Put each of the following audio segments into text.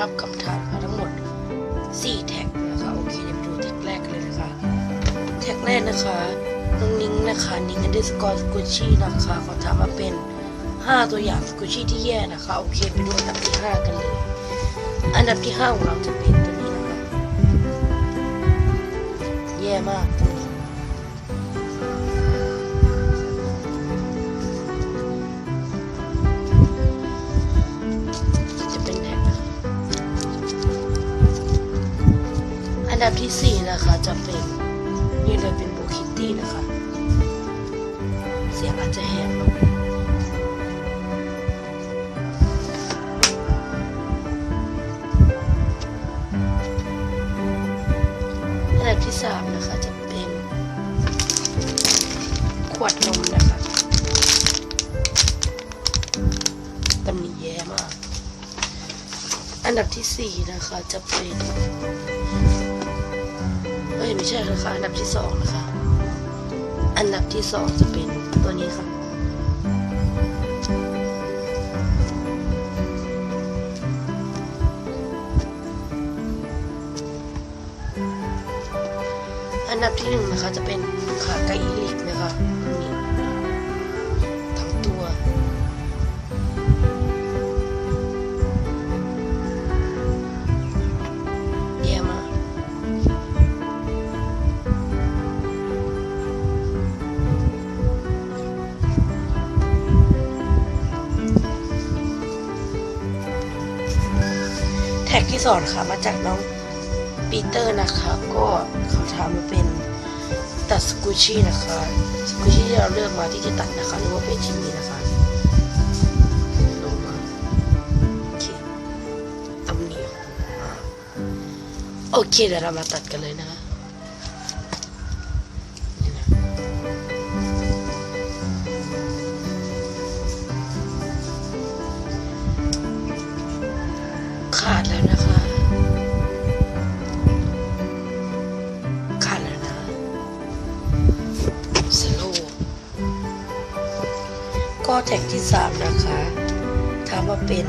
รับคำถามมาทั้งหมด 4 แท็กนะคะ โอเคเดี๋ยวไปดูแท็กแรกกันเลยนะคะ แท็กแรกนะคะน้องนิ้งนะคะนิ้งอันเดอร์สกอร์สกุชชี่นะคะเขาถามมาเป็น 5 ตัวอย่างสกุชชี่ที่แย่นะคะ โอเคไปดูอันดับที่ 5 กันเลย อันดับที่ 5 ของเราจะเป็นตัวนี้นะคะ แย่มาก ดับที่สี่นะคะจะเป็นนี่เลยเป็นโบคิตตี้นะคะ เสียงอาจจะแหบอันดับที่สามนะคะจะเป็นขวดนมนะคะตำหนิแย่มาก อันดับที่สี่นะคะจะเป็น ยไม่ใช่นะคะอันดับที่สองนะคะ อันดับที่สองจะเป็นตัวนี้ค่ะอันดับที่หนึ่งนะคะจะเป็นขาไก่อีลิกนะคะ ที่สอนค่ะมาจากน้องปีเตอร์นะคะ ก็เขาถามมาเป็นตัดสกูชี่นะคะสกูชี่ที่เราเลือกมาที่จะตัดนะคะ หรือว่าเป็นชิ้นนี้นะคะลงมาโอเคตำเหนียวโอเคเดี๋ยวเรามาตัดกันเลยนะคะ ขาดแล้วนะคะ ขาดแล้วนะสโลว์ก็แท็กที่สามนะคะถามว่าเป็น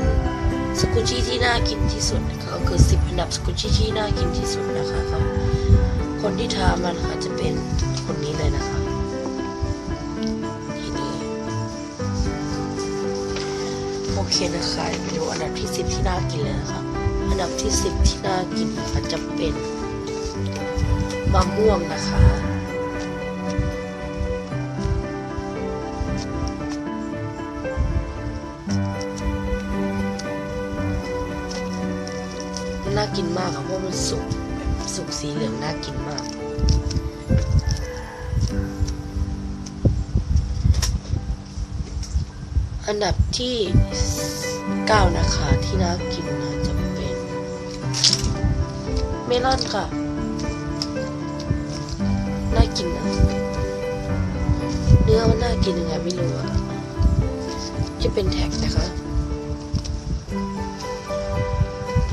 สกุชี่ที่น่ากินที่สุดนะคะก็คือสิบอันดับสกุชี่ที่น่ากินที่สุดนะคะคนที่ทามมันนะคะจะเป็นคนนี้เลยนะคะ เคนะคะไปดูอันดับที่สิบที่น่ากินเลยนะคะอันดับที่สิบที่น่ากินนะคะจะเป็นมะม่วงนะคะน่ากินมากค่ะเพราะมันสุกสุกสีเหลืองน่ากินมาก อันดับที่เก้านะคะ ที่น่ากินนะจะเป็น เมลอนค่ะ น่ากินนะเนื้อมันน่ากินยังไงไม่รู้อะจะเป็นแท็กนะคะ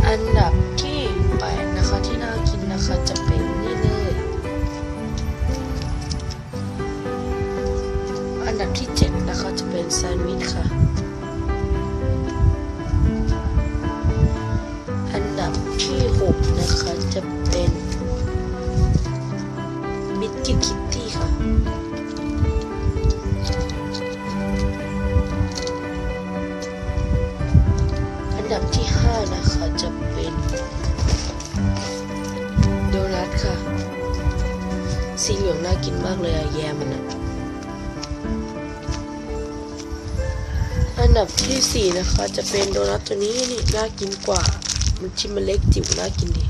อันดับที่แปดนะคะที่น่ากินนะคะจะเป็น ดับที่เจ็ดนะคะจะเป็นแซนด์วิชค่ะ อันดับที่หกนะคะจะเป็นบิสกิตคิตตี้ค่ะ อันดับที่ห้านะคะจะเป็นโดนัทค่ะ สีเหลืองน่ากินมากเลยอะแยมมันอะ ดับที่สี่นะคะ จะเป็นโดนัทตัวนี้นี่น่ากินกว่า มันชิ้นมันเล็กจิ๋วน่ากินดี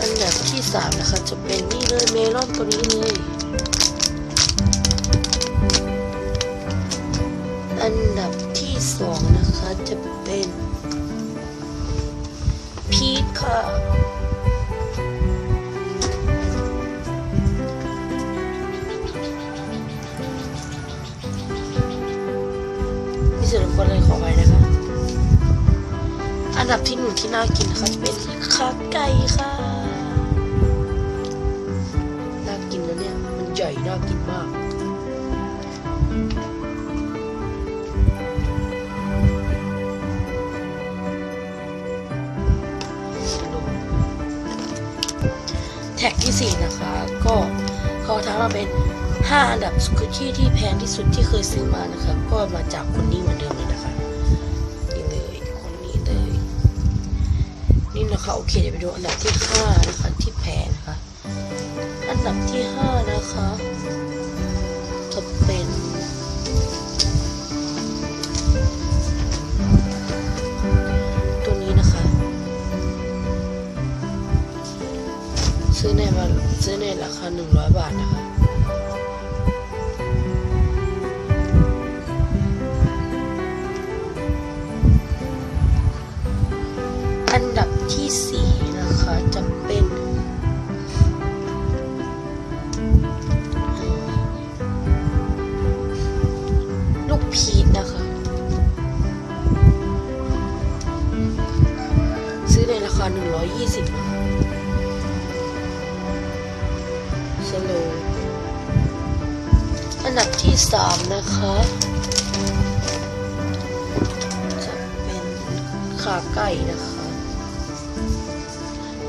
อันดับที่สามนะคะ จะเป็นนี่เลยเมลอนตัวนี้เลย อันดับที่สองนะคะ จะเป็นพีทค่ะ ดับที่หนึ่งที่น่ากินนะคะจะเป็นขาไก่ค่ะน่ากินนะเนี่ยมันใหญ่น่ากินมากแท็กที่ 4 นะคะ ก็เขาทั้มาเป็น 5 อันดับสุกี้ที่ที่แพงที่สุดที่เคยซื้อมานะครับ ก็มาจากคนนี้เหมือนเดิมเลยนะคะ นะคะโอเคเดี๋ยวไปดูอันดับที่ห้านะคะที่แพงนะคะอันดับที่ห้านะคะจะเป็นตัวนี้นะคะ ซื้อในมาซื้อในราคาหนึ่งร้อยบาทนะคะ ลูกพีชนะคะ ซื้อในราคา 120นะคะสโลอันดับที่ 3 นะคะจะเป็นขาไก่นะคะ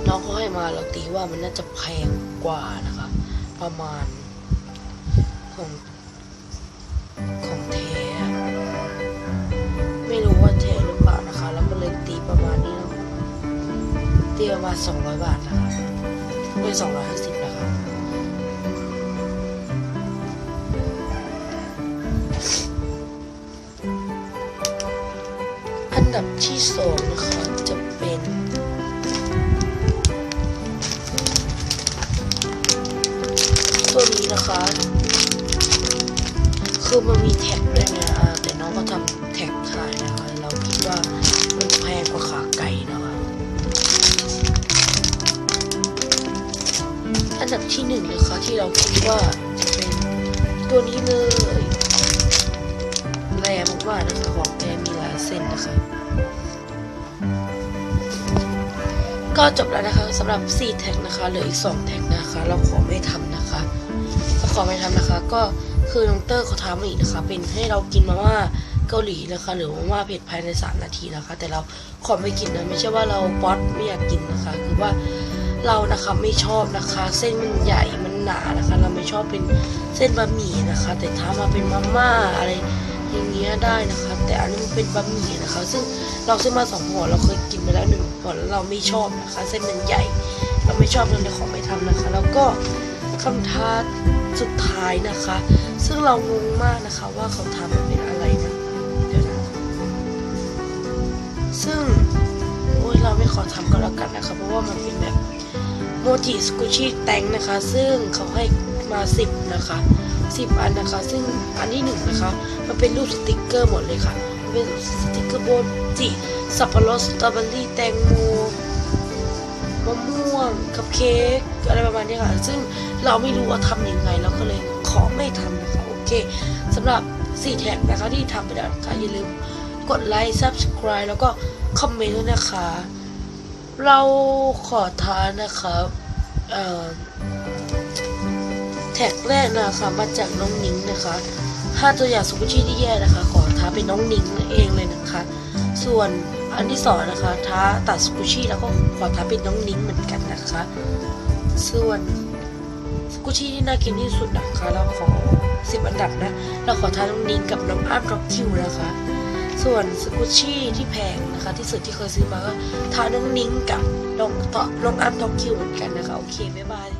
น้องเขาให้มาเราตีว่ามันน่าจะแพงกว่านะคะ ประมาณขอ ตีประมาณ200 บาทนะคะไม่250นะคะอันดับที่สองนะคะจะเป็นตัวนี้นะคะคือมันมีแท็กด้วยนะแต่น้องก็ทำแท็กขายนะคะเราคิดว่ามันแพงกว่าขาไก่ ดับที่หนึ่งนะคะที่เราคิดว่าจะเป็นตัวนี้เลยแรงมากๆนะคะของแท้มีหลายเส้นนะคะ ก็จบแล้วนะคะสำหรับ 4 แท็กนะคะเหลืออีก 2 แท็กนะคะ เราขอไม่ทำนะคะเราขอไม่ทำนะคะ ก็คือน้องเตอร์เขาทำมาอีกนะคะ เป็นให้เรากินมาม่าเกาหลีนะคะ หรือว่าม่าเผ็ดภายใน 3 นาทีนะคะ แต่เราขอไม่กินนะไม่ใช่ว่าเราป๊อตไม่อยากกินนะคะ คือว่า เรานะคะไม่ชอบนะคะ เส้นมันใหญ่มันหนานะคะ เราไม่ชอบเป็นเส้นบะหมี่นะคะ แต่ถ้ามาเป็นมาม่าอะไรอย่างเงี้ยได้นะคะ แต่อันนี้มันเป็นบะหมี่นะคะ ซึ่งเราซื้อมาสองห่อเราเคยกินไปแล้วหนึ่งห่อแล้วเราไม่ชอบนะคะ เส้นมันใหญ่ เราไม่ชอบเราเลยขอไม่ทำนะคะ แล้วก็คำท้าสุดท้ายนะคะ ซึ่งเรางงมากนะคะว่าเขาทำมันเป็นอะไรนะเดี๋ยวนะซึ่งโอ้ยเราไม่ขอทำก็แล้วกันนะคะ เพราะว่ามันเป็นแบบ จิสกุชิแตงนะคะ ซึ่งเขาให้มาสิบนะคะสิบอันนะคะ ซึ่งอันที่หนึ่งนะคะ มันเป็นรูปสติกเกอร์หมดเลยค่ะ เป็นสติกเกอร์โบจิสับปะรดสตรอเบอรี่แตงโมมะม่วงกับเค้กอะไรประมาณนี้ค่ะ ซึ่งเราไม่รู้ว่าทำยังไงเราก็เลยขอไม่ทำนะคะโอเคสำหรับ4แท็กนะคะที่ทำไปแล้วนะคะอย่าลืมกดไลค์ subscribe แล้วก็คอมเมนต์ด้วยนะคะ เราขอท้านะคะเอ่อ แท็กแรกนะคะมาจากน้องนิ้งนะคะห้าตัวอย่างสุกุชิที่แย่นะคะ ขอท้าเป็นน้องนิ้งเองเลยนะคะ ส่วนอันที่สองนะคะท้าตัดสกุชี่แล้วก็ขอท้าเป็นน้องนิ้งเหมือนกันนะคะ ส่วนสกุชี่ที่น่ากินที่สุดนะคะเราขอสิบอันดับนะ เราขอท้าน้องนิ้งกับน้องอ้ามร็อกคิวนะคะ ส่วนสกุชี่ที่แพงนะคะ ที่สุดที่เคยซื้อมาก็ทาน้องนิ้งกับน้องต่อลงอ้ามร็อกคิวเหมือนกันนะคะ โอเค บ๊ายบาย